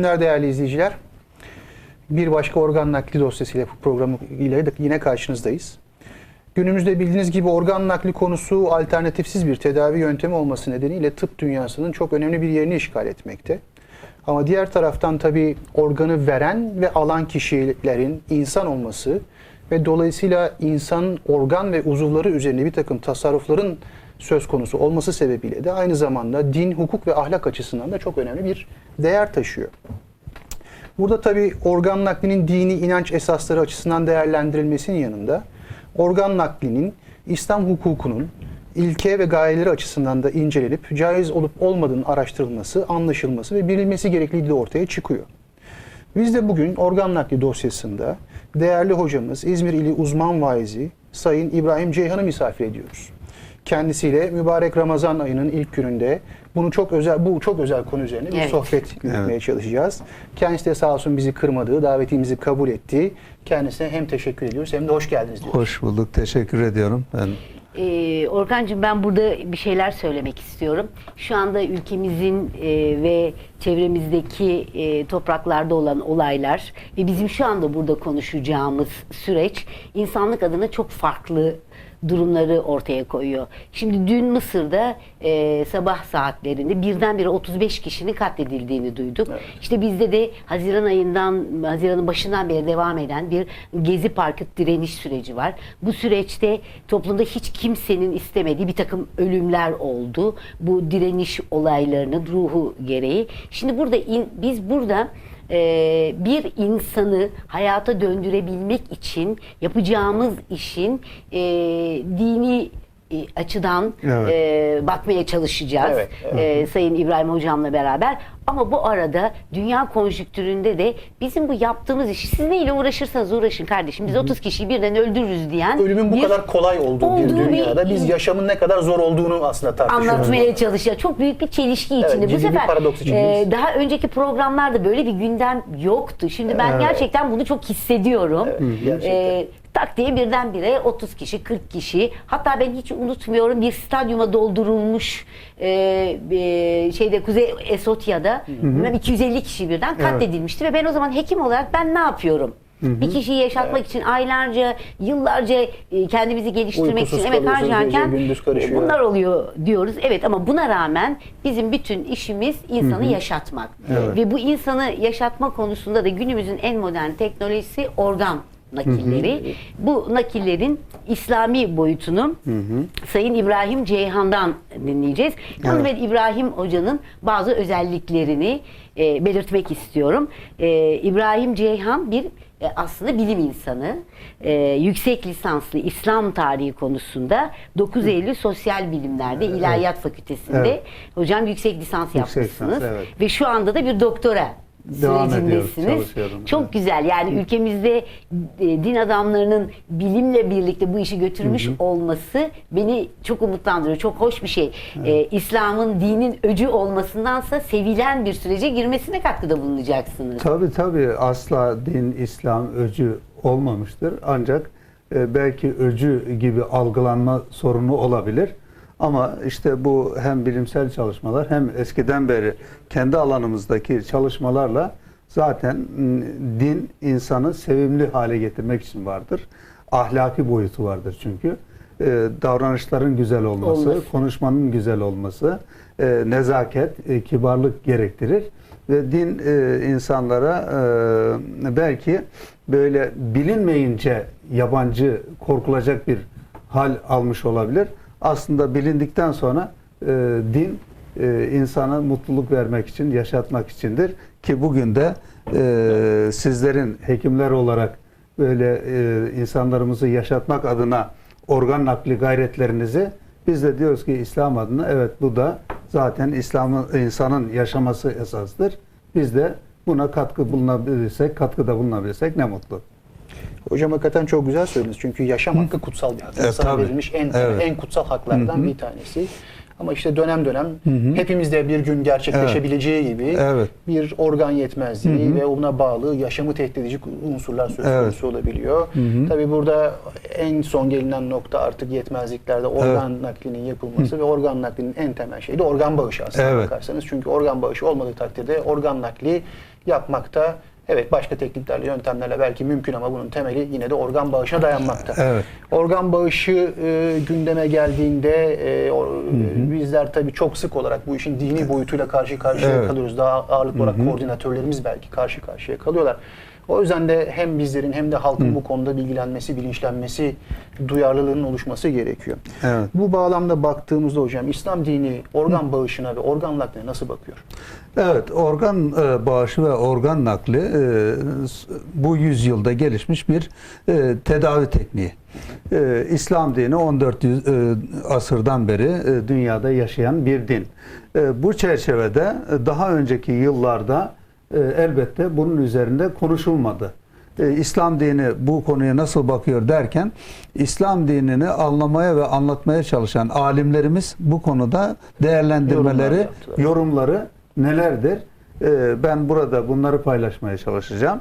Günler değerli izleyiciler. Bir başka organ nakli dosyasıyla programı ile yine karşınızdayız. Günümüzde bildiğiniz gibi organ nakli konusu alternatifsiz bir tedavi yöntemi olması nedeniyle tıp dünyasının çok önemli bir yerini işgal etmekte. Ama diğer taraftan tabii organı veren ve alan kişilerin insan olması ve dolayısıyla insanın organ ve uzuvları üzerine bir takım tasarrufların söz konusu olması sebebiyle de aynı zamanda din, hukuk ve ahlak açısından da çok önemli bir değer taşıyor. Burada tabii organ naklinin dini inanç esasları açısından değerlendirilmesinin yanında organ naklinin İslam hukukunun ilke ve gayeleri açısından da incelenip caiz olup olmadığının araştırılması, anlaşılması ve bilinmesi gerekliliği de ortaya çıkıyor. Biz de bugün organ nakli dosyasında değerli hocamız İzmir ili uzman vaizi Sayın İbrahim Ceyhan'ı misafir ediyoruz. Kendisiyle mübarek Ramazan ayının ilk gününde bunu çok özel bu çok özel konu üzerine bir Evet. sohbet yürütmeye çalışacağız. Kendisi de sağ olsun bizi kırmadı, davetimizi kabul etti. Kendisine hem teşekkür ediyoruz hem de hoş geldiniz diyoruz. Hoş bulduk. Teşekkür ediyorum. Ben Ee, Orkancığım ben burada bir şeyler söylemek istiyorum. Şu anda ülkemizin e, ve çevremizdeki e, topraklarda olan olaylar ve bizim şu anda burada konuşacağımız süreç insanlık adına çok farklı durumları ortaya koyuyor. Şimdi dün Mısır'da e, sabah saatlerinde birdenbire 35 kişinin katledildiğini duyduk. İşte bizde de Haziran ayından, Haziran'ın başından beri devam eden bir Gezi Parkı direniş süreci var. Bu süreçte toplumda hiç kimsenin istemediği bir takım ölümler oldu. Bu direniş olaylarının ruhu gereği. Şimdi burada in- biz burada e, bir insanı hayata döndürebilmek için yapacağımız işin e, dini açıdan Evet. e, bakmaya çalışacağız. Evet, E, Sayın İbrahim Hocam'la beraber. Ama bu arada dünya konjüktüründe de bizim bu yaptığımız işi siz neyle uğraşırsanız uğraşın kardeşim. Biz 30 kişiyi birden öldürürüz diyen Ölümün bu bir- kadar kolay olduğu, olduğu bir bir- dünyada biz yaşamın ne kadar zor olduğunu aslında tartışıyoruz. anlatmaya çalışıyor. Çok büyük bir çelişki Evet, içinde. ciddi Bu bir sefer paradoks içindeyiz. e, daha önceki programlarda böyle bir gündem yoktu. Şimdi ben Evet. gerçekten bunu çok hissediyorum. gerçekten. E, tak diye birdenbire 30 kişi, 40 kişi. Hatta ben hiç unutmuyorum bir stadyuma doldurulmuş e, e, şeyde Kuzey Esotya'da. Bilmem 250 kişi birden katledilmişti ve ben o zaman hekim olarak ben ne yapıyorum? Bir kişiyi yaşatmak için aylarca, yıllarca e, kendimizi geliştirmek Uykusuz için emek harcarken bunlar oluyor diyoruz. Evet ama buna rağmen bizim bütün işimiz insanı yaşatmak. Evet. Ve bu insanı yaşatma konusunda da günümüzün en modern teknolojisi organ nakilleri. Bu nakillerin İslami boyutunu Sayın İbrahim Ceyhan'dan dinleyeceğiz. Yalnız ben İbrahim Hoca'nın bazı özelliklerini e, belirtmek istiyorum. E, İbrahim Ceyhan bir e, aslında bilim insanı. E, yüksek lisanslı İslam tarihi konusunda 9 Eylül Sosyal Bilimler'de İlahiyat Fakültesi'nde Evet. hocam yüksek lisans Yüksek yapmışsınız. lisans, evet. Ve şu anda da bir doktora Devam sürecindesiniz. Çok evet. güzel. Yani ülkemizde e, din adamlarının bilimle birlikte bu işi götürmüş olması beni çok umutlandırıyor. Çok hoş bir şey. E, İslam'ın dinin öcü olmasındansa sevilen bir sürece girmesine katkıda bulunacaksınız. tabii tabii asla din, İslam öcü olmamıştır. Ancak e, belki öcü gibi algılanma sorunu olabilir. Ama işte bu hem bilimsel çalışmalar hem eskiden beri kendi alanımızdaki çalışmalarla zaten din insanı sevimli hale getirmek için vardır. Ahlaki boyutu vardır çünkü. E, davranışların güzel olması, Olması. konuşmanın güzel olması, e, nezaket, e, kibarlık gerektirir ve din e, insanlara e, belki böyle bilinmeyince yabancı, korkulacak bir hal almış olabilir. Aslında bilindikten sonra e, din e, insana mutluluk vermek için, yaşatmak içindir ki bugün de e, sizlerin hekimler olarak böyle e, insanlarımızı yaşatmak adına organ nakli gayretlerinizi biz de diyoruz ki İslam adına evet bu da zaten İslam'ın insanın yaşaması esastır. Biz de buna katkı bulunabilirsek, katkıda bulunabilirsek ne mutlu. Hocam hakikaten çok güzel söylediniz. Çünkü yaşam hakkı kutsal bir hak. Evet, İnsana tabii. verilmiş en Evet. en kutsal haklardan bir tanesi. Ama işte dönem dönem hepimizde bir gün gerçekleşebileceği gibi Evet. bir organ yetmezliği ve ona bağlı yaşamı tehdit edici unsurlar söz Evet. konusu olabiliyor. Tabii burada en son gelinen nokta artık yetmezliklerde organ naklinin yapılması ve organ naklinin en temel şeyi de organ bağışı aslında Evet. bakarsanız. Çünkü organ bağışı olmadığı takdirde organ nakli yapmakta evet başka tekniklerle, yöntemlerle belki mümkün ama bunun temeli yine de organ bağışına dayanmakta. Evet. Organ bağışı e, gündeme geldiğinde e, o- e, bizler tabii çok sık olarak bu işin dini boyutuyla karşı karşıya Evet. kalıyoruz. Daha ağırlıklı olarak koordinatörlerimiz belki karşı karşıya kalıyorlar. O yüzden de hem bizlerin hem de halkın bu konuda bilgilenmesi, bilinçlenmesi, duyarlılığının oluşması gerekiyor. Evet. Bu bağlamda baktığımızda hocam İslam dini organ bağışına ve organ nakline nasıl bakıyor? Evet, organ e, bağışı ve organ nakli e, bu yüzyılda gelişmiş bir e, tedavi tekniği. E, İslam dini 14 yüz- e, asırdan beri e, dünyada yaşayan bir din. E, bu çerçevede e, daha önceki yıllarda e, elbette bunun üzerinde konuşulmadı. E, İslam dini bu konuya nasıl bakıyor derken İslam dinini anlamaya ve anlatmaya çalışan alimlerimiz bu konuda değerlendirmeleri, Yorumlar yaptılar. yorumları nelerdir? Ee, ben burada bunları paylaşmaya çalışacağım.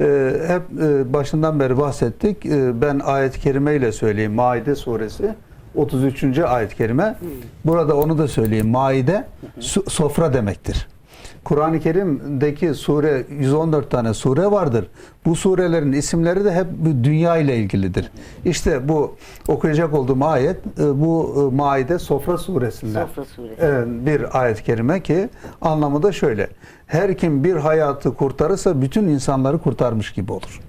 Ee, hep e, başından beri bahsettik. Ee, ben ayet-i kerime ile söyleyeyim. Maide suresi 33. ayet-i kerime. Burada onu da söyleyeyim. Maide sofra demektir. Kur'an-ı Kerim'deki sure 114 tane sure vardır. Bu surelerin isimleri de hep dünya ile ilgilidir. İşte bu okuyacak olduğum ayet e, bu e, Maide Sofra suresinden. Sofra suresi. Evet, bir ayet-i kerime ki anlamı da şöyle. Her kim bir hayatı kurtarırsa bütün insanları kurtarmış gibi olur.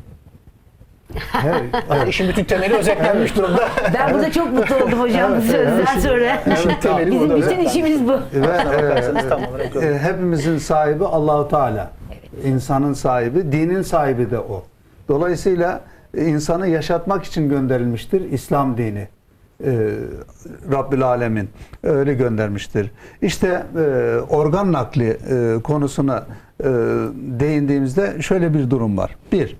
Her, evet. İşin bütün temeli özetlenmiş durumda. Ben burada çok mutlu oldum hocam bu sözden sonra. İşin temeli Bizim bütün işimiz bu. Ve e, Bakarsanız tam olarak öyle. e, hepimizin sahibi Allahu Teala. İnsanın sahibi, dinin sahibi de o. Dolayısıyla insanı yaşatmak için gönderilmiştir İslam dini. E, Rabbül Alemin öyle göndermiştir. İşte e, organ nakli e, konusuna e, değindiğimizde şöyle bir durum var. Bir,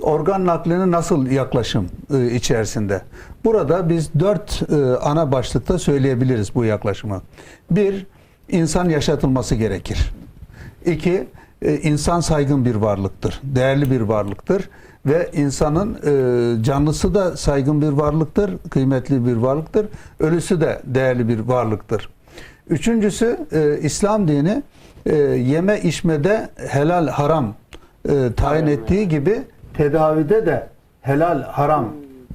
organ naklinin nasıl yaklaşım e, içerisinde? Burada biz dört e, ana başlıkta söyleyebiliriz bu yaklaşımı. Bir, insan yaşatılması gerekir. İki, e, insan saygın bir varlıktır, değerli bir varlıktır ve insanın e, canlısı da saygın bir varlıktır, kıymetli bir varlıktır, ölüsü de değerli bir varlıktır. Üçüncüsü, e, İslam dini e, yeme içmede helal haram e, tayin ettiği gibi tedavide de helal haram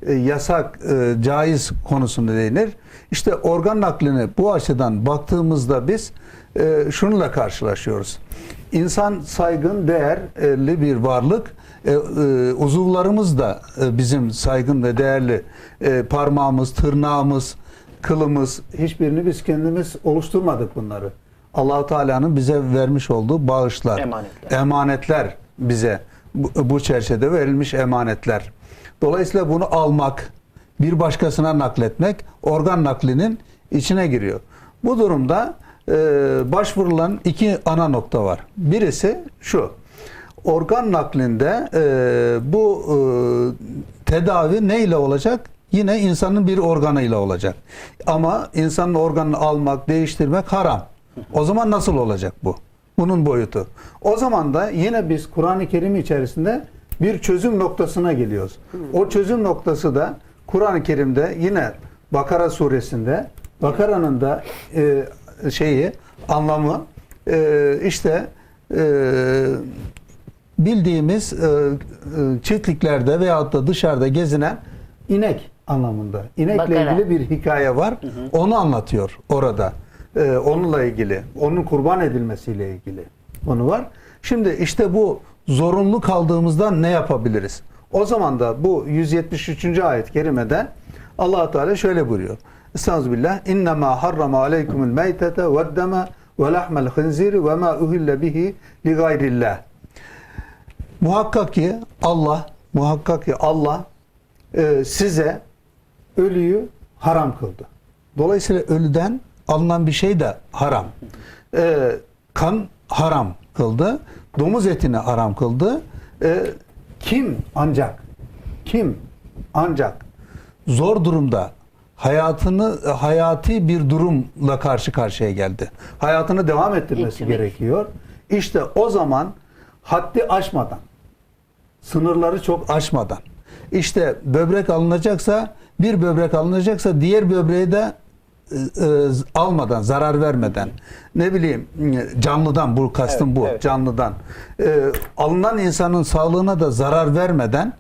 e, yasak e, caiz konusunda değinir. İşte organ naklini bu açıdan baktığımızda biz e, şununla karşılaşıyoruz. İnsan saygın, değerli bir varlık. E, e, uzuvlarımız da e, bizim saygın ve değerli e, parmağımız, tırnağımız, kılımız hiçbirini biz kendimiz oluşturmadık bunları. Allahu Teala'nın bize vermiş olduğu bağışlar, Emanetler. emanetler bize bu, çerçevede verilmiş emanetler. Dolayısıyla bunu almak, bir başkasına nakletmek organ naklinin içine giriyor. Bu durumda e, başvurulan iki ana nokta var. Birisi şu. Organ naklinde e, bu e, tedavi ne ile olacak? Yine insanın bir organıyla olacak. Ama insanın organını almak, değiştirmek haram. O zaman nasıl olacak bu? Bunun boyutu. O zaman da yine biz Kur'an-ı Kerim içerisinde bir çözüm noktasına geliyoruz. O çözüm noktası da Kur'an-ı Kerim'de yine Bakara suresinde Bakara'nın da e, şeyi anlamı e, işte e, bildiğimiz e, e, çiftliklerde veyahut da dışarıda gezinen inek anlamında. İnekle Bakara. ilgili bir hikaye var. Onu anlatıyor orada. E, onunla ilgili. Onun kurban edilmesiyle ilgili. Onu var. Şimdi işte bu zorunlu kaldığımızda ne yapabiliriz? O zaman da bu 173. ayet-i kerimede allah Teala şöyle buyuruyor. Estağfirullah. İnnemâ harrama aleykumul meytete ve deme ve lahmel hınziri ve ma uhille bihi li gayrillah. Muhakkak ki Allah, muhakkak ki Allah e, size ölüyü haram kıldı. Dolayısıyla ölüden alınan bir şey de haram. E, kan haram kıldı. Domuz etini haram kıldı. E, kim ancak kim ancak zor durumda hayatını hayati bir durumla karşı karşıya geldi. Hayatını devam ettirmesi Ettirmek. gerekiyor. İşte o zaman haddi aşmadan, sınırları çok aşmadan. İşte böbrek alınacaksa bir böbrek alınacaksa diğer böbreği de almadan, zarar vermeden, ne bileyim canlıdan bu kastım Evet, bu, evet. canlıdan. E, alınan insanın sağlığına da zarar vermeden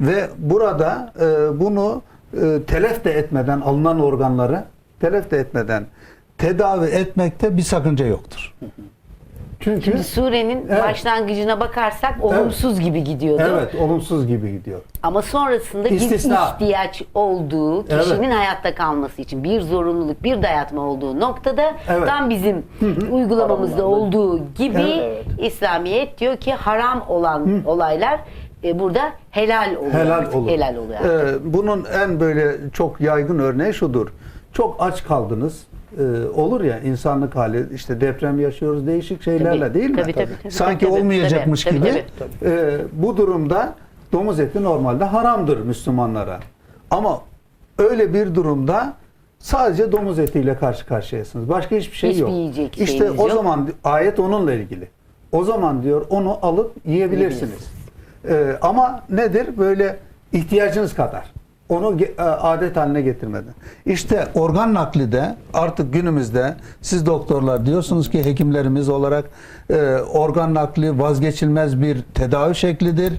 ve burada e, bunu e, telef de etmeden alınan organları telef de etmeden tedavi etmekte bir sakınca yoktur. Çünkü Şimdi surenin Evet. başlangıcına bakarsak olumsuz gibi gidiyordu. evet olumsuz gibi gidiyor. Ama sonrasında İstisna. bir ihtiyaç olduğu, kişinin Evet. hayatta kalması için bir zorunluluk, bir dayatma olduğu noktada Evet. tam bizim uygulamamızda Haramlarda. olduğu gibi Evet. İslamiyet diyor ki haram olan olaylar e, burada helal oluyor. Helal artık, olur. Helal oluyor. Ee, bunun en böyle çok yaygın örneği şudur. Çok aç kaldınız. Ee, olur ya insanlık hali işte deprem yaşıyoruz değişik şeylerle Tabii, değil mi? tabii, tabii, tabii, Sanki tabii, olmayacakmış tabii, gibi. tabii, Ee, bu durumda domuz eti normalde haramdır Müslümanlara. Ama öyle bir durumda sadece domuz etiyle karşı karşıyasınız. Başka hiçbir şey Hiçbir yok. yiyecek işte o yok. zaman ayet onunla ilgili. O zaman diyor onu alıp yiyebilirsiniz. Ee, ama nedir? Böyle ihtiyacınız kadar. Onu e, adet haline getirmeden. İşte organ nakli de artık günümüzde siz doktorlar diyorsunuz ki hekimlerimiz olarak e, organ nakli vazgeçilmez bir tedavi şeklidir.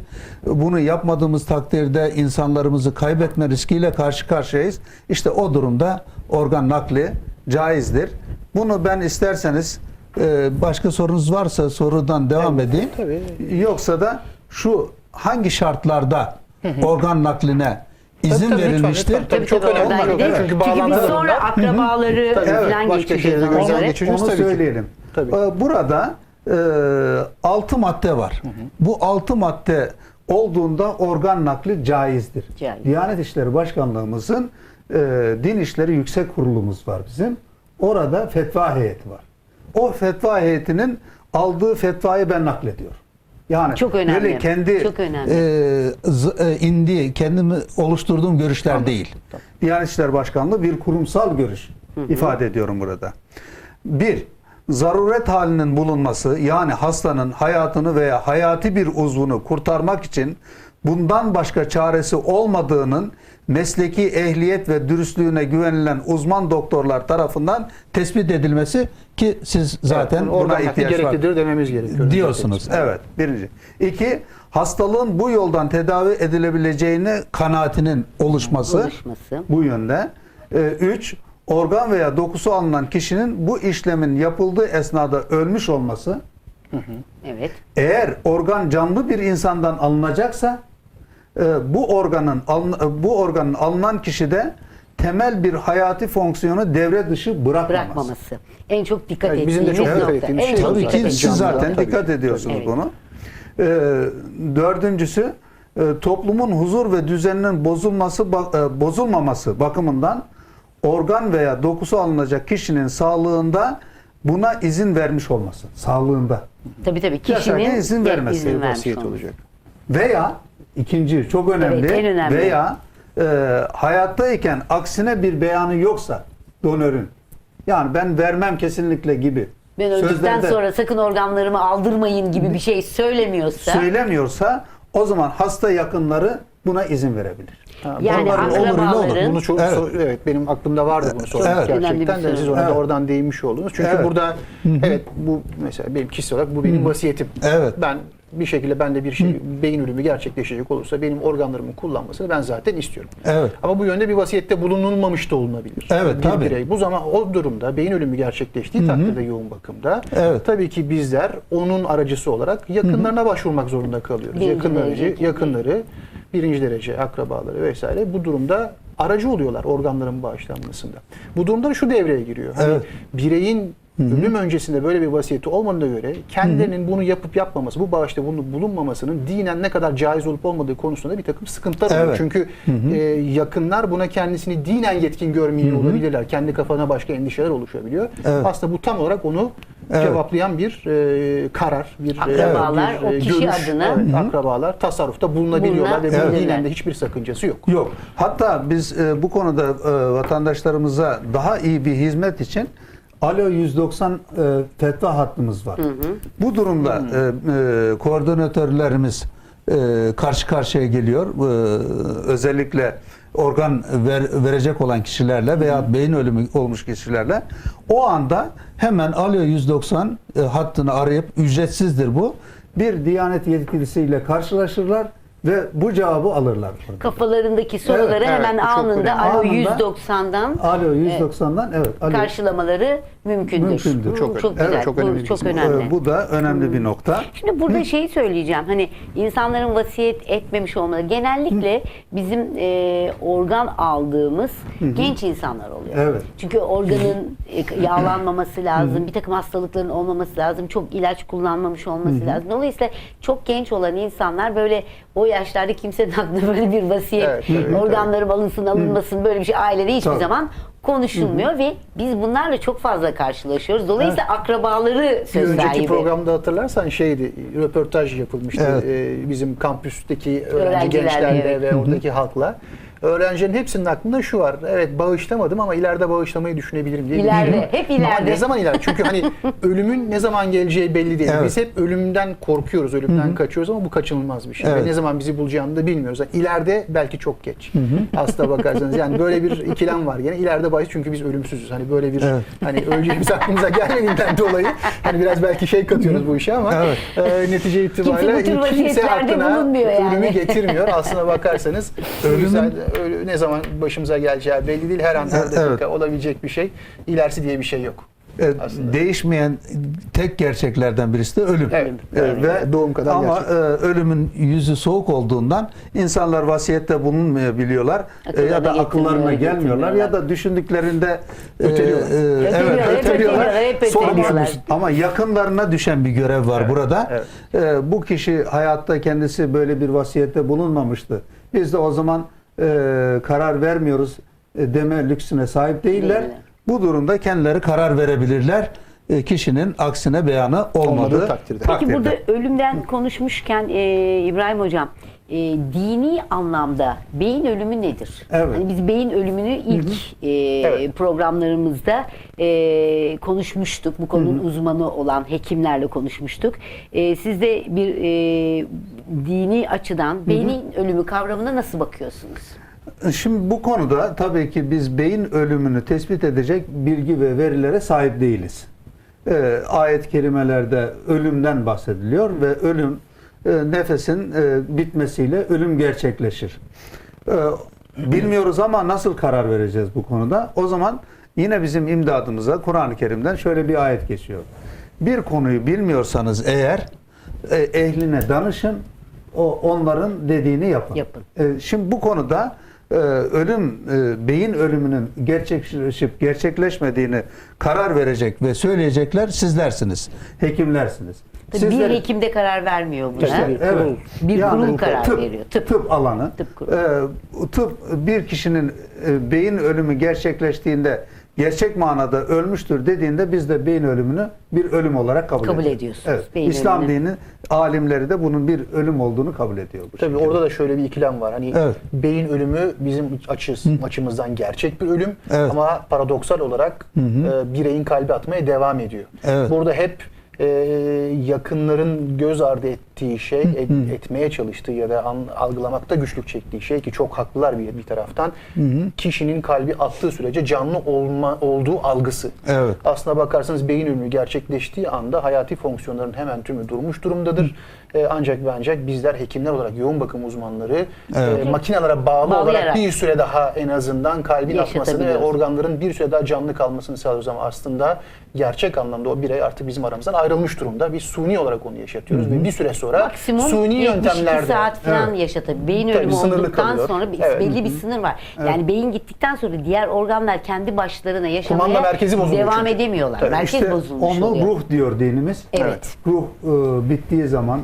Bunu yapmadığımız takdirde insanlarımızı kaybetme riskiyle karşı karşıyayız. İşte o durumda organ nakli caizdir. Bunu ben isterseniz e, başka sorunuz varsa sorudan devam edeyim. tabii. Yoksa da şu hangi şartlarda organ nakline izin tabii, lütfen, verilmiştir? lütfen. Tabii, çok tabii, önemli. Çok önemli. Çünkü Çünkü biz sonra akrabaları Tabii, falan başka geçeceğiz göre. geçireceğiz. Onu tabii söyleyelim. Tabii. Ee, Burada e, 6 madde var. Bu 6 madde olduğunda organ nakli caizdir. Caiz. Diyanet İşleri Başkanlığımızın e, Din İşleri Yüksek Kurulumuz var bizim. Orada fetva heyeti var. O fetva heyetinin aldığı fetvayı ben naklediyorum. Yani Çok önemli. böyle kendi Çok önemli. e, e, indi, kendimi oluşturduğum görüşler değil. Diyanet İşleri Başkanlığı bir kurumsal görüş ifade ediyorum burada. Bir, zaruret halinin bulunması yani hastanın hayatını veya hayati bir uzvunu kurtarmak için bundan başka çaresi olmadığının mesleki ehliyet ve dürüstlüğüne güvenilen uzman doktorlar tarafından tespit edilmesi ki siz zaten Evet, buna ihtiyaç var dememiz gerekiyor. diyorsunuz. Evet. Birinci. İki, hastalığın bu yoldan tedavi edilebileceğini kanaatinin oluşması. Oluşması. Bu yönde. Ee, üç, organ veya dokusu alınan kişinin bu işlemin yapıldığı esnada ölmüş olması. Evet. Eğer organ canlı bir insandan alınacaksa bu organın alın- bu organın alınan kişide temel bir hayati fonksiyonu devre dışı bırakmaması. Bırakmaması. En çok dikkat bizim de ettiğimiz çok dikkat nokta. ettiğimiz En şey Tabii ki siz zaten tabii. dikkat ediyorsunuz Evet. bunu. Ee, dördüncüsü e, toplumun huzur ve düzeninin bozulması e, bozulmaması bakımından organ veya dokusu alınacak kişinin sağlığında buna izin vermiş olması. Sağlığında. Tabii tabii Yaşarken kişinin izin vermesi, izin vermiş olacak. Veya ikinci çok önemli, Evet, en önemli. veya e, hayattayken aksine bir beyanı yoksa donörün yani ben vermem kesinlikle gibi Ben öldükten sözlerde sonra sakın organlarımı aldırmayın gibi bir şey söylemiyorsa söylemiyorsa o zaman hasta yakınları buna izin verebilir. Ha, Yani akrabaların Bunu çok Evet. evet. evet benim aklımda vardı bunu sormak Evet. Gerçekten de siz ona Evet. oradan değinmiş oldunuz. Çünkü Evet. burada evet bu mesela benim kişisel olarak bu benim vasiyetim. Evet. Ben bir şekilde bende bir şey beyin ölümü gerçekleşecek olursa benim organlarımın kullanmasını ben zaten istiyorum. Evet. Ama bu yönde bir vasiyette bulunulmamış da olunabilir. Evet, bir tabii. birey. Bu zaman o durumda beyin ölümü gerçekleştiği takdirde yoğun bakımda Evet. tabii ki bizler onun aracısı olarak yakınlarına başvurmak zorunda kalıyoruz. Yakınları, yakınları, birinci derece akrabaları vesaire bu durumda aracı oluyorlar organların bağışlanmasında. Bu durumda da şu devreye giriyor. Hani Evet. bireyin ölüm öncesinde böyle bir vasiyeti olmadığına göre kendilerinin bunu yapıp yapmaması, bu bağışta bunu bulunmamasının dinen ne kadar caiz olup olmadığı konusunda bir takım sıkıntılar oluyor. Evet. Çünkü e, yakınlar buna kendisini dinen yetkin görmüyor olabilirler. Kendi kafana başka endişeler oluşabiliyor. Evet. Aslında bu tam olarak onu Evet. cevaplayan bir e, karar, bir, e, Akrabalar, bir, o kişi adına- evet, akrabalar tasarrufta bulunabiliyorlar ve bunun dinen de hiçbir sakıncası yok. Yok. Hatta biz e, bu konuda e, vatandaşlarımıza daha iyi bir hizmet için Alo 190 e, fetva hattımız var. Bu durumda e, e, koordinatörlerimiz e, karşı karşıya geliyor. E, özellikle organ ver- verecek olan kişilerle veya beyin ölümü olmuş kişilerle o anda hemen Alo 190 e, hattını arayıp ücretsizdir bu. Bir Diyanet yetkilisiyle karşılaşırlar ve bu cevabı alırlar. burada. Kafalarındaki soruları Evet, hemen evet, anında önemli. Alo Anında- 190'dan Alo 190'dan evet. Alo. karşılamaları mümkündür. Mümkündür. Bu Çok çok, önemli. güzel. Evet, çok bu önemli bir çok önemli. Ee, bu da önemli bir nokta. Şimdi burada şeyi söyleyeceğim. Hani insanların vasiyet etmemiş olmaları. Genellikle bizim e, organ aldığımız genç insanlar oluyor. Evet. Çünkü organın e, yağlanmaması lazım. bir takım hastalıkların olmaması lazım. Çok ilaç kullanmamış olması lazım. Dolayısıyla çok genç olan insanlar böyle o yaşlarda kimsenin aklına böyle bir vasiyet, Evet, evet, organlarım alınsın alınmasın böyle bir şey ailede hiçbir Tabii. zaman konuşulmuyor ve biz bunlarla çok fazla karşılaşıyoruz. Dolayısıyla akrabaları Bir söz önceki sahibi. programda hatırlarsan şeydi, röportaj yapılmıştı Evet. e, bizim kampüsteki öğrenci gençlerle evet. ve oradaki halkla. Öğrencilerin hepsinin aklında şu var. Evet bağışlamadım ama ileride bağışlamayı düşünebilirim diye. İleride, düşünüyorum. hep Ama ileride. ne zaman ileride? Çünkü hani ölümün ne zaman geleceği belli değil. Evet. Biz hep ölümden korkuyoruz, ölümden kaçıyoruz ama bu kaçınılmaz bir şey. Evet. Ve ne zaman bizi bulacağını da bilmiyoruz. Yani ileride belki çok geç. Aslına bakarsanız yani böyle bir ikilem var. Yani ileride bahis çünkü biz ölümsüzüz. Hani böyle bir Evet. hani öleceğimiz aklımıza gelmediğinden dolayı hani biraz belki şey katıyoruz bu işe ama Evet. e, netice itibariyle kimse vaziyetlerde aklına bulunmuyor yani. ölümü getirmiyor. Aslına bakarsanız Ölümün- ölümün ne zaman başımıza geleceği belli değil. Her an her Evet. dakika olabilecek bir şey. İlerisi diye bir şey yok. E, Aslında. değişmeyen tek gerçeklerden birisi de ölüm. Evet. E, Yani ve doğum kadar ama gerçek. e, ölümün yüzü soğuk olduğundan insanlar vasiyette bulunmayabiliyorlar E, Akıllarına ya da akıllarına gelmiyorlar ya da düşündüklerinde e, Öteliyorlar. evet, Öteliyorlar, hep. Ama yakınlarına düşen bir görev var Evet, burada. evet. E, bu kişi hayatta kendisi böyle bir vasiyette bulunmamıştı. Biz de o zaman e, karar vermiyoruz e, deme lüksüne sahip değiller. Bu durumda kendileri karar verebilirler. E, kişinin aksine beyanı olmadığı, takdirde. Peki burada ölümden konuşmuşken e, İbrahim Hocam e, dini anlamda beyin ölümü nedir? Evet. Hani biz beyin ölümünü ilk e, Evet. programlarımızda e, konuşmuştuk. Bu konunun uzmanı olan hekimlerle konuşmuştuk. E, siz de bir e, dini açıdan beynin ölümü kavramına nasıl bakıyorsunuz? Şimdi bu konuda tabii ki biz beyin ölümünü tespit edecek bilgi ve verilere sahip değiliz. Ee, ayet-i kerimelerde ölümden bahsediliyor ve ölüm e, nefesin e, bitmesiyle ölüm gerçekleşir. Ee, bilmiyoruz ama nasıl karar vereceğiz bu konuda? O zaman yine bizim imdadımıza Kur'an-ı Kerim'den şöyle bir ayet geçiyor. Bir konuyu bilmiyorsanız eğer e, ehline danışın, o onların dediğini yapın. Yapın. E, Şimdi bu konuda e, ölüm, e, beyin ölümünün gerçekleşip gerçekleşmediğini karar verecek ve söyleyecekler sizlersiniz. Hekimlersiniz. Tabii Sizler- bir hekim de karar vermiyor buna. İşte bir kurul. Bir kurul karar tıp, veriyor. Tıp. Tıp alanı. Tıp kurulu. E, tıp bir kişinin e, beyin ölümü gerçekleştiğinde gerçek manada ölmüştür dediğinde biz de beyin ölümünü bir ölüm olarak kabul, Kabul ediyoruz. ediyorsunuz, Evet. beyin İslam ölümünü. dini alimleri de bunun bir ölüm olduğunu kabul ediyor. Bu Tabii şekilde. orada da şöyle bir ikilem var. Hani Evet. beyin ölümü bizim açız, açımızdan gerçek bir ölüm Evet. ama paradoksal olarak e, bireyin kalbi atmaya devam ediyor. Evet. Burada hep e, yakınların göz ardı ettiği şey, et- etmeye çalıştığı ya da an- algılamakta güçlük çektiği şey ki çok haklılar bir, bir taraftan kişinin kalbi attığı sürece canlı olma olduğu algısı. Evet. Aslına bakarsanız beyin ölümü gerçekleştiği anda hayati fonksiyonların hemen tümü durmuş durumdadır. E, ancak ve ancak bizler hekimler olarak yoğun bakım uzmanları Evet. e, makinelere bağlı Bağlayarak. olarak bir süre daha en azından kalbin atmasını ve organların bir süre daha canlı kalmasını sağlıyoruz ama aslında gerçek anlamda o birey artık bizim aramızdan ayrılmış durumda. Biz suni olarak onu yaşatıyoruz ve bir süre sonra Maksimum suni 72 yöntemlerle saat falan Evet. yaşatabilir. Beyin Tabii ölümü sınırlı olduktan kalıyor. sonra bir, Evet. belli bir sınır var. Yani beyin gittikten sonra diğer organlar kendi başlarına yaşamaya Kumanda merkezi bozuluyor devam çünkü. edemiyorlar. Tabii Merkez İşte bozulmuş onu oluyor. ruh diyor dinimiz. Evet. Ruh e, bittiği zaman,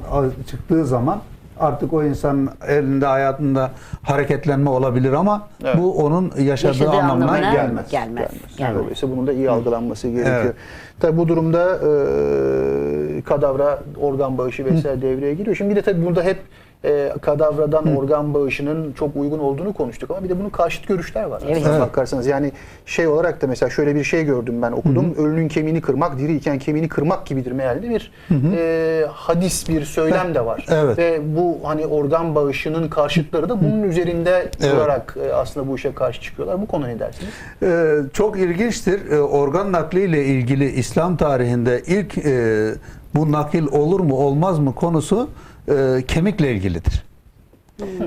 çıktığı zaman Artık o insanın elinde hayatında hareketlenme olabilir ama Evet. bu onun yaşadığı, Yaşadığı anlamına, anlamına gelmez. gelmez. gelmez. Dolayısıyla bunun da iyi algılanması gerekiyor. Evet. Tabii bu durumda e, kadavra, organ bağışı vesaire devreye giriyor. Şimdi bir de tabii burada hep e, kadavradan organ bağışının çok uygun olduğunu konuştuk ama bir de bunun karşıt görüşler var. Evet. Evet. bakarsanız yani şey olarak da mesela şöyle bir şey gördüm ben okudum. Ölünün kemiğini kırmak diriyken kemiğini kırmak gibidir mealinde bir e, hadis bir söylem de var. Evet. Ve bu hani organ bağışının karşıtları da bunun üzerinde durarak e, aslında bu işe karşı çıkıyorlar. Bu konu ne dersiniz? Ee, çok ilginçtir. Ee, organ nakliyle ilgili İslam tarihinde ilk e, bu nakil olur mu olmaz mı konusu e, kemikle ilgilidir.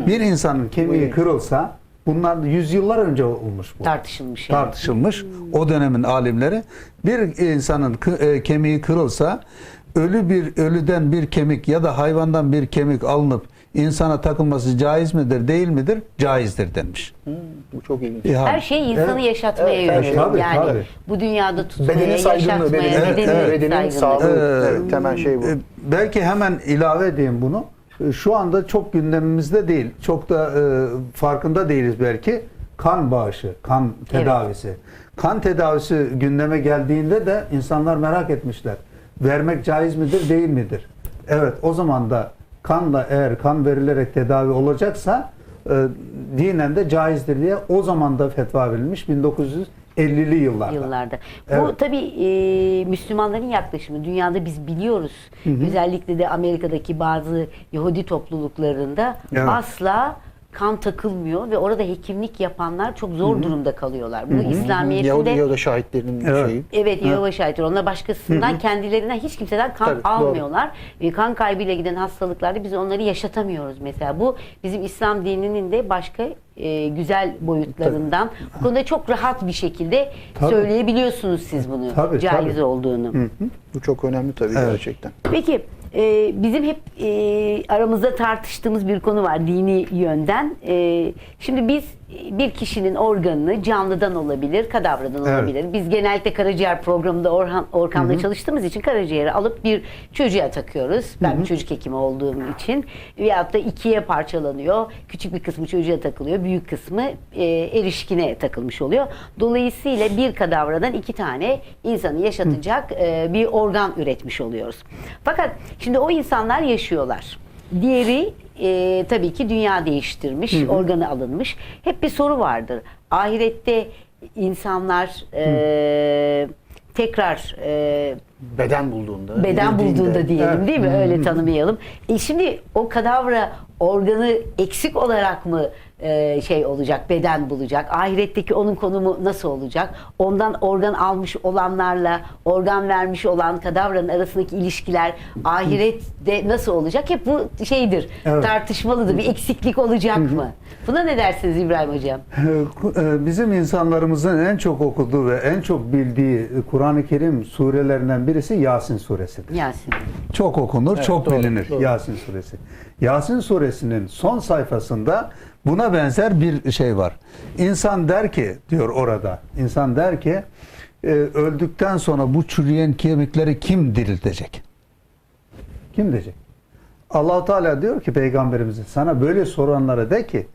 Bir insanın kemiği kırılsa bunlar yüzyıllar önce olmuş bu. Tartışılmış yani. tartışılmış. O dönemin alimleri bir insanın e, kemiği kırılsa ölü bir ölüden bir kemik ya da hayvandan bir kemik alınıp insana takılması caiz midir, değil midir? Caizdir denmiş. Hmm, bu çok ilginç. Yani, Her şey insanı evet. yaşatmaya Evet, yönelik. evet, tabii, yani tabii. bu dünyada tutmaya, Bedenin saygınlığı, yaşatmaya, bedenin, Evet, bedenin evet. bedenin sağlığı. Ee, evet, temel şey bu. E, Belki hemen ilave edeyim bunu. Şu anda çok gündemimizde değil. Çok da e, farkında değiliz belki. Kan bağışı, kan tedavisi. Kan tedavisi gündeme geldiğinde de insanlar merak etmişler. Vermek caiz midir, değil midir? Evet, o zaman da kanla eğer kan verilerek tedavi olacaksa e, dinen de caizdir diye o zaman da fetva verilmiş 1950'li yıllarda. yıllarda. Bu Evet. tabii e, Müslümanların yaklaşımı. Dünyada biz biliyoruz. Özellikle de Amerika'daki bazı Yahudi topluluklarında Evet. asla kan takılmıyor ve orada hekimlik yapanlar çok zor durumda kalıyorlar. Bu Yahudi İslamiyet'te Yahudi şahitlerinin Evet. şeyi. Evet Yehova şahittir. Onlar başkasından kendilerinden hiç kimseden kan Tabii, doğru. almıyorlar. Ve kan kaybıyla giden hastalıklarda biz onları yaşatamıyoruz mesela. Bu bizim İslam dininin de başka e, güzel boyutlarından. Bu konuda çok rahat bir şekilde Tabii. söyleyebiliyorsunuz siz bunu. Tabii, caiz tabii. olduğunu. Bu çok önemli tabii Evet. gerçekten. Peki e, bizim hep e, aramızda tartıştığımız bir konu var dini yönden. E, şimdi biz bir kişinin organını canlıdan olabilir, kadavradan Evet. olabilir. Biz genellikle karaciğer programında Orhan, Orkan'la çalıştığımız için karaciğeri alıp bir çocuğa takıyoruz. Ben bir çocuk hekimi olduğum için. Veyahut da ikiye parçalanıyor. Küçük bir kısmı çocuğa takılıyor. Büyük kısmı e, erişkine takılmış oluyor. Dolayısıyla bir kadavradan iki tane insanı yaşatacak e, bir organ üretmiş oluyoruz. Fakat şimdi o insanlar yaşıyorlar. Diğeri e, tabii ki dünya değiştirmiş, organı alınmış. Hep bir soru vardır. Ahirette insanlar e, tekrar e, Beden bulduğunda. beden bulduğunda diyelim Evet. değil mi? Öyle tanımayalım. E şimdi o kadavra organı eksik olarak mı e, şey olacak, beden bulacak? Ahiretteki onun konumu nasıl olacak? Ondan organ almış olanlarla organ vermiş olan kadavranın arasındaki ilişkiler ahirette nasıl olacak? Hep bu şeydir, Evet. tartışmalıdır. Bir eksiklik olacak mı? Buna ne dersiniz İbrahim Hocam? Ee, Bizim insanlarımızın en çok okuduğu ve en çok bildiği Kur'an-ı Kerim surelerinden birisi Yasin suresidir. Yasin. Çok okunur, Evet, çok doğru, bilinir doğru. Yasin suresi. Yasin suresinin son sayfasında buna benzer bir şey var. İnsan der ki diyor orada. İnsan der ki e, öldükten sonra bu çürüyen kemikleri kim diriltecek? Kim diyecek? Allah Teala diyor ki peygamberimize sana böyle soranlara de ki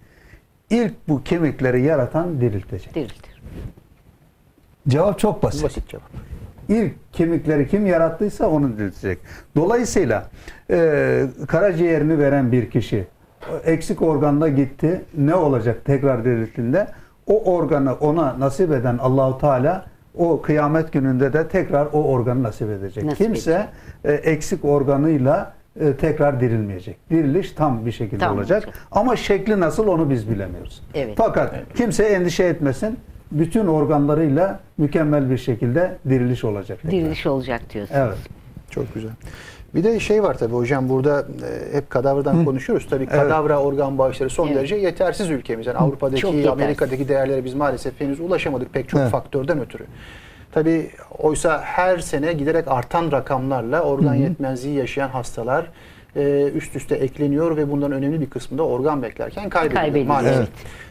ilk bu kemikleri yaratan diriltecek. Diriltir. Cevap çok basit. Basit cevap. İlk kemikleri kim yarattıysa onu diriltecek. Dolayısıyla e, karaciğerini veren bir kişi eksik organla gitti. Ne olacak tekrar dirilttiğinde? O organı ona nasip eden Allahu Teala o kıyamet gününde de tekrar o organı nasip edecek. Nasip Kimse e, eksik organıyla e, tekrar dirilmeyecek. Diriliş tam bir şekilde Tam olacak. olacak. Ama şekli nasıl onu biz bilemiyoruz. Evet. Fakat kimse endişe etmesin. Bütün organlarıyla mükemmel bir şekilde diriliş olacak. tekrar. Diriliş olacak diyorsun. Evet. Çok güzel. Bir de şey var tabii hocam burada e, hep kadavradan konuşuyoruz. Tabii Evet. kadavra organ bağışları son Evet. derece yetersiz ülkemiz. Yani Avrupa'daki, Çok. Amerika'daki değerlere biz maalesef henüz ulaşamadık pek çok Evet. faktörden ötürü. Tabii oysa her sene giderek artan rakamlarla organ yetmezliği yaşayan hastalar e, üst üste ekleniyor ve bunların önemli bir kısmı da organ beklerken kaybediliyor, Kaybediliyor, maalesef. evet.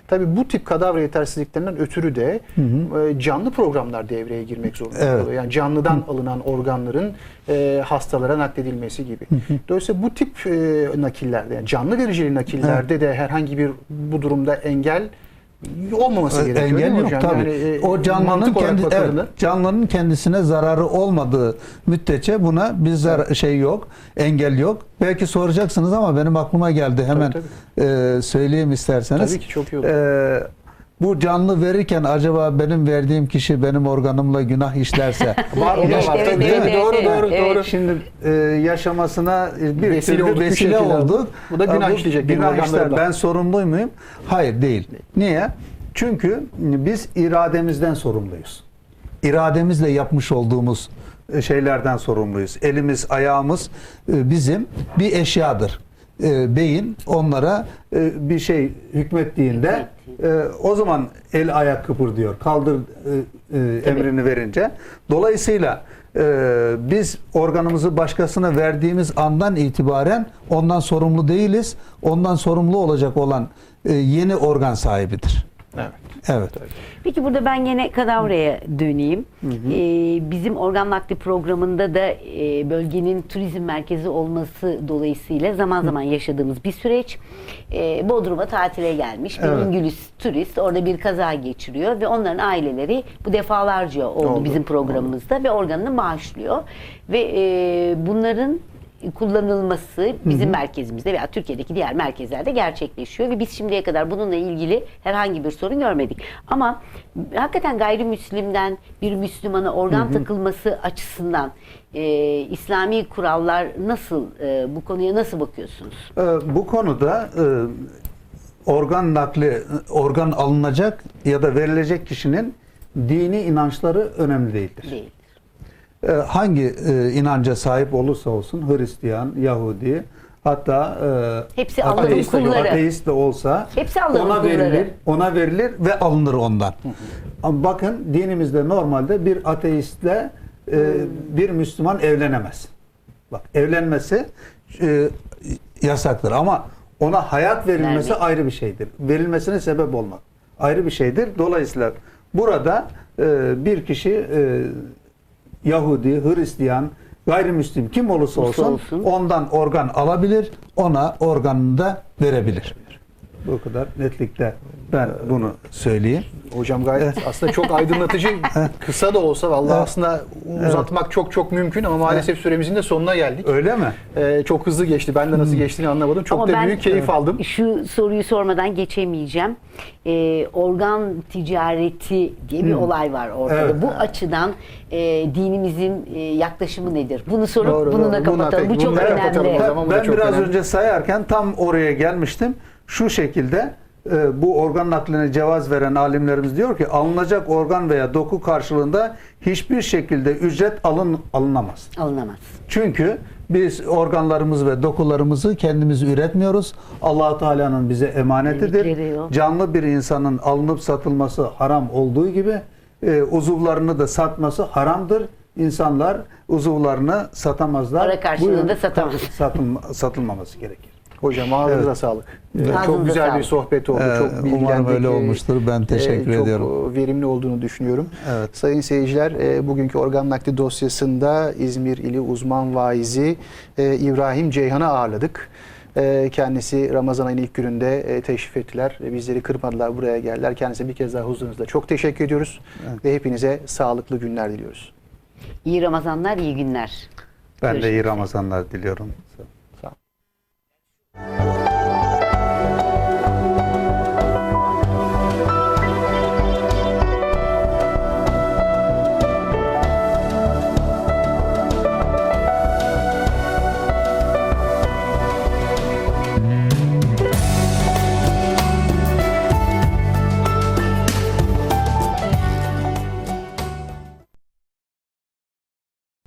Tabii bu tip kadavra yetersizliklerinden ötürü de e, canlı programlar devreye girmek zorunda Evet. kalıyor. Yani canlıdan alınan organların e, hastalara nakledilmesi gibi. Dolayısıyla bu tip e, nakillerde, yani canlı vericili nakillerde de herhangi bir bu durumda engel olmaması gerekiyor. Engel yok hocam? tabii. Yani, e, o canlının kendi evet, canlının kendisine zararı olmadığı müddetçe buna bir zar- şey yok, engel yok. Belki soracaksınız ama benim aklıma geldi. Hemen e, söyleyeyim isterseniz. Tabii ki çok iyi olur. E, bu canlı verirken acaba benim verdiğim kişi benim organımla günah işlerse Var mı? Evet, var. evet, Tabii, evet, doğru, evet, doğru, evet. doğru. Şimdi e, yaşamasına bir Vesile türlü olduk bir vesile şekilde. olduk. Bu da günah işleyecek Günah işler. Ben sorumlu muyum? Hayır değil. Niye? Çünkü biz irademizden sorumluyuz. İrademizle yapmış olduğumuz e, şeylerden sorumluyuz. Elimiz, ayağımız e, bizim bir eşyadır. E, Beyin onlara e, bir şey hükmettiğinde e, o zaman el ayak kıpırdıyor. Kaldır e, e, emrini verince. Dolayısıyla e, biz organımızı başkasına verdiğimiz andan itibaren ondan sorumlu değiliz. Ondan sorumlu olacak olan e, yeni organ sahibidir. Evet. Evet. Peki burada ben yine kadavraya döneyim. Ee, bizim organ nakli programında da e, bölgenin turizm merkezi olması dolayısıyla zaman zaman yaşadığımız bir süreç. Ee, Bodrum'a tatile gelmiş bir Evet. İngiliz turist orada bir kaza geçiriyor ve onların aileleri bu defalarca oldu, Oldu, bizim programımızda ve organını bağışlıyor. Ve e, bunların kullanılması bizim merkezimizde veya Türkiye'deki diğer merkezlerde gerçekleşiyor ve biz şimdiye kadar bununla ilgili herhangi bir sorun görmedik. Ama hakikaten gayrimüslimden bir Müslümana organ takılması açısından e, İslami kurallar nasıl e, bu konuya nasıl bakıyorsunuz? Ee, Bu konuda e, organ nakli, organ alınacak ya da verilecek kişinin dini inançları önemli değildir. Değil. Ee, Hangi e, inanca sahip olursa olsun Hristiyan, Yahudi, hatta e, Hepsi ateist, de- ateist de olsa Hepsi ona kulları. verilir, ona verilir ve alınır ondan. Ama bakın dinimizde normalde bir ateistle e, bir Müslüman evlenemez. Bak evlenmesi e, yasaktır ama ona hayat verilmesi Vermek. ayrı bir şeydir. Verilmesine sebep olmak ayrı bir şeydir. Dolayısıyla burada e, bir kişi e, Yahudi, Hristiyan, gayrimüslim kim olursa olsun, olsun. ondan organ alabilir, ona organını da verebilir. Bu kadar netlikte ben bunu söyleyeyim. Hocam gayet aslında çok aydınlatıcı kısa da olsa vallahi Evet. aslında uzatmak çok çok mümkün ama maalesef süremizin de sonuna geldik. Öyle mi? Ee, çok hızlı geçti. Ben de nasıl geçtiğini anlamadım. Çok Ama da ben büyük keyif aldım. Şu soruyu sormadan geçemeyeceğim. Ee, organ ticareti diye bir olay var ortada. Evet. Bu açıdan e, dinimizin e, yaklaşımı nedir? Bunu sorup Doğru, bununla doğru. Kapatalım. peki, Bu çok bununla kapatalım önemli. o zaman. bu da ben çok biraz önemli. önce sayarken tam oraya gelmiştim. Şu şekilde e, bu organ nakline cevaz veren alimlerimiz diyor ki alınacak organ veya doku karşılığında hiçbir şekilde ücret alın alınamaz. Alınamaz. Çünkü biz organlarımız ve dokularımızı kendimiz üretmiyoruz. Allah Teala'nın bize emanetidir. Canlı bir insanın alınıp satılması haram olduğu gibi e, uzuvlarını da satması haramdır. İnsanlar uzuvlarını satamazlar. Para karşılığında Bu- satamaz. satılma, satılmaması gerekir. Hocam ağzınıza Evet. sağlık. Ee, Ağzınıza çok güzel bir sağlık. sohbet oldu. Ee, çok umarım öyle olmuştur. Ben teşekkür Ee, çok ediyorum. e, verimli olduğunu düşünüyorum. Evet. Sayın seyirciler, e, bugünkü organ nakli dosyasında İzmir ili uzman vaizi e, İbrahim Ceyhan'ı ağırladık. E, Kendisi Ramazan ayının ilk gününde e, teşrif ettiler. E, Bizleri kırmadılar, buraya geldiler. Kendisine bir kez daha huzurunuzda çok teşekkür ediyoruz. Ve hepinize sağlıklı günler diliyoruz. İyi Ramazanlar, iyi günler. Ben de Görüşmek iyi üzere. Ramazanlar diliyorum.